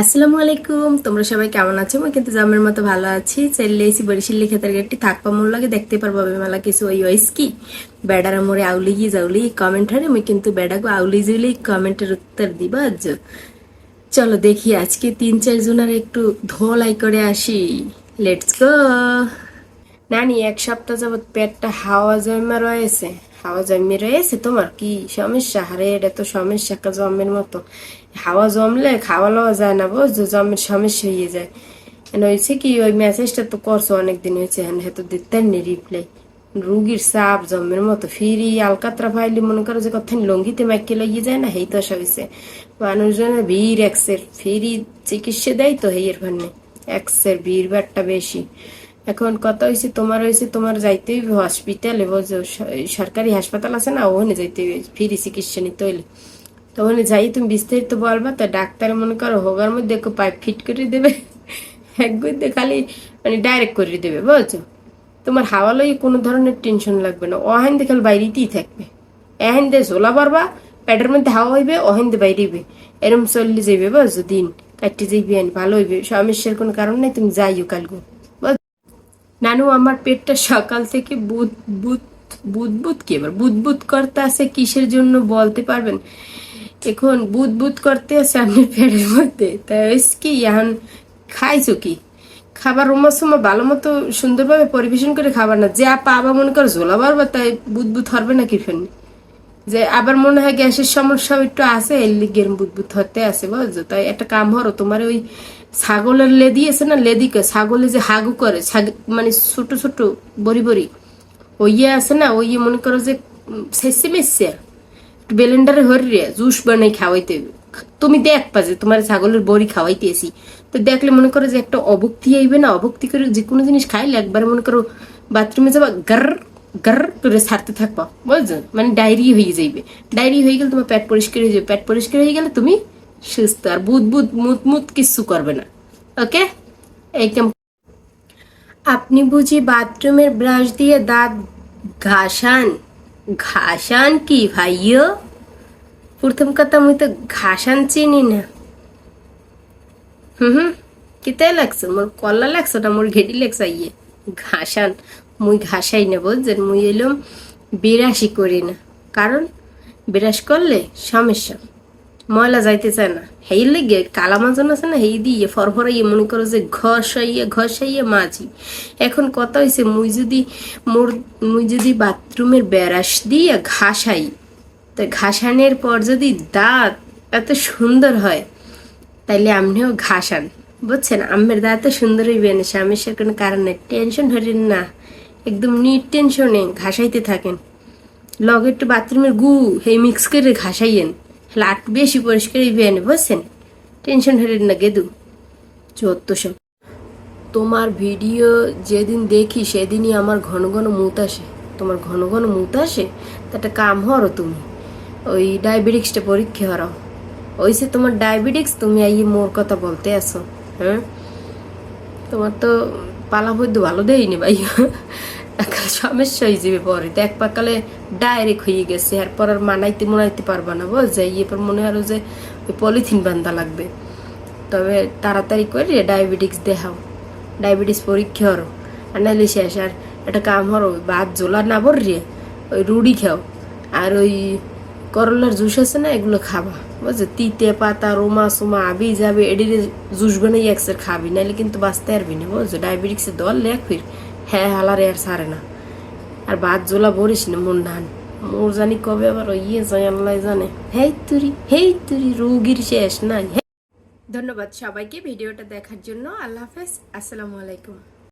আসসালামু আলাইকুম। তোমরা সবাই কেমন আছো? আমি কিন্তু জামের মতো ভালো আছি। চাইলে এসি বরিশাল লিখে গেটটি থাকপা মোর লাগে। দেখতে পারব আমি মেলা কিছু ওই ওইস কি বেড়ার মোরে আউলি গিয়ে যাউলি কমেন্ট হারে আমি কিন্তু বেড়াগো আউলি জুলি কমেন্টের উত্তর দিবা আজ। চলো দেখি আজকে তিন চার জনের একটু ধোলাই করে আসি। লেটস গো নানি, এক সপ্তাহ যাবত পেটটা হাওয়া জমা রয়েছে। হাওয়া জমে রয়েছে তোমার? কি সমস্যা? হারে এটা তো সমস্যা, একটা জমের মতো। হাওয়া জমলে খাওয়া লওয়া যায় না বুঝছ? জমের সমস্যা হয়ে যায়। হয়েছে কি, ওই মেসেজটা তো করছ অনেকদিন হয়েছে হ্যাঁ হয়তো দিতেন নি রিপ্লাই রুগীর সাপ জমের মতো। ফিরি, আলকাতরা ফাইলি মনে করো যে কথা লঙ্গিতে মাইকে লাগিয়ে যায় না হেই তো আসা হয়েছে। মানুষজনের ভিড় এক্সের ফিরি চিকিৎসা দেয় তো হেয়ের ভান্নে। এক্সের ভিড় ভাড়টা বেশি। এখন কথা হয়েছে তোমার হয়েছে তোমার যাইতে হইবে স- সরকারি হাসপাতাল আছে না, ওখানে যাইতে হইবে, ফ্রি চিকিৎসা নিতে হইলে। তো ওখানে যাই, তুমি বিস্তারিত বলবা, তো ডাক্তার মনে করো হোগার মধ্যে পাইপ ফিট করে দেবে, এক খালি মানে ডাইরেক্ট করে দেবে, বুঝছ? তোমার হাওয়া লই কোনো ধরনের টেনশন লাগবে না অহেন দিয়ে খালি বাইরেতেই থাকবে। এহেন দিয়ে ঝোলা পারবা পেটের মধ্যে হাওয়া হইবে অহেন দিয়ে বাইরেবে এরম চললে যাইবে বুঝছ, দিন। কাটতে যাইবে, ভালো হইবে, সমস্যার কোনো কারণ নাই, তুমি যাইও বুঝ- নানু, আমার পেটটা সকাল থেকে বুধ কি এবার? বুদবুদ করতে আছে, কিসের জন্য বলতে পারবেন? এখন বুধ করতে আছে আপনি পেটের মধ্যে। তাই কি, এখন খাইছো কি? খাবার রোমা সোমা ভালো মতো সুন্দরভাবে পরিবেশন করে খাবার না। যা পাবা মনে কর ঝোলা বা তাই বুধ বুধ হবে না কি ফেন যে আবার মনে হয় গ্যাসের সমস্যা একটু আছে, এর লিগের হতে আছে, বুঝছ তাই একটা কাম হরো তোমার ওই ছাগলের লেদি আছে না, লেদি লেদিকে ছাগলে যে হাগু করে মানে ছোট ছোট, বড়ি বড়ি ওই আছে না ওই মনে করো যে শেষে মেসে বেলেন্ডারে হরিয়ে জুস বানাই খাওয়াইতে। তুমি দেখবা যে তোমার ছাগলের বড়ি খাওয়াইতেছি তো দেখলে মনে করো যে একটা অভক্তি আইবে না, অভক্তি করে যে কোনো জিনিস খাইলে একবার মনে করো বাথরুমে যাবা গার গার করে ছাড়তে থাকবা, বুঝছ? মানে ডায়রি হয়ে যাইবে। ডায়রি হয়ে গেলে তোমার পেট পরিষ্কার হয়ে যাবে। পেট পরিষ্কার হয়ে গেলে তুমি সুস্থ, আর বুধ বুধ, মুত মুত কিচ্ছু করবে না। ওকে? একদম আপনি বুঝি বাথরুমের ব্রাশ দিয়ে দাঁত ঘাসান? ঘাসান কি ভাইও প্রথম কথা মুই তো ঘাসান চিনি না। হুম হুম। কিতে লাগছে? মোর কল্লা লাগছে না? মোর ঘেটি লাগছে ইয়ে ঘাসান। মুই ঘাসাই না যে মুই এলাম বিরাশি করি না। কারণ বিরাশ করলে সমস্যা। ময়লা যাইতে চায় না। হেই লেগে কালা মাজন আছে না, হেই দিয়ে ফরফরাইয়ে মনে করো যে ঘষাইয়ে ঘষাইয়ে মাঝি এখন কথা হয়েছে মুই যদি মোর মুই যদি বাথরুমের ব্যারাস দিয়ে ঘাসাই, তো ঘাসানের পর যদি দাঁত এত সুন্দর হয়, তাইলে আপনিও ঘাসান। বুঝছেন? আমের দাঁত সুন্দর না, স্বামীর কোনো কারণ। টেনশন হরেন না। একদম নিট টেনশনে ঘাসাইতে থাকেন। লগে একটু বাথরুমের গু হেই মিক্স করে ঘাসাইয়েন। লাট বেশি পরিষ্কার হইবেন বুঝছেন? টেনশন হরেন না গেদু। চোদ্দ সব তোমার ভিডিও যেদিন দেখি, সেদিনই আমার ঘন ঘন মুত আসে। তোমার ঘন ঘন মুত আসে একটা কাম হরো তুমি। ওই ডায়াবেটিক্সটা পরীক্ষা হরাও ওইসে তোমার ডায়াবেটিক্স তুমি আইয়ে মোর কথা বলতে আসো হ্যাঁ? তোমার তো পালা বৈদ্য ভালো দেয়নি ভাই একাল সমস্যা হয়ে যাবে পরে। দেখ পাকালে ডাইরেক্ট হয়ে গেছে, এরপর আর মানাইতে মনাইতে পারবা না বুঝ? যাই এরপর মনে হলো যে ওই পলিথিন বান্ধা লাগবে। তবে তাড়াতাড়ি করে ডায়াবেটিক্স দেখাও। ডায়াবেটিস পরীক্ষা হরো আর নাহলে শেষ আর একটা কাম হরো ভাত জোলা না বর্রিয়ে ওই রুটি খাও। আর ওই করলার জুস আছে না, এগুলো খাবা বুঝছ তিতে পাতা, রোমা সোমা, আবি যাবে, এডির জুস বানাই একসের খাবি নাহলে কিন্তু বাঁচতে পারবি না বুঝছ ডায়াবেটিক্সের দল লেখ হ্যাঁ হালারে আর সারে না। আর বাদ জোলা ভরিস না মন নান মোর জানি কবে আবার ইয়ে যায়, আল্লাহ জানে। হেই তুরি হেই তুরি, রোগীর শেষ নাই। ধন্যবাদ সবাইকে ভিডিওটা দেখার জন্য। আল্লাহ হাফেজ। আসসালামু আলাইকুম।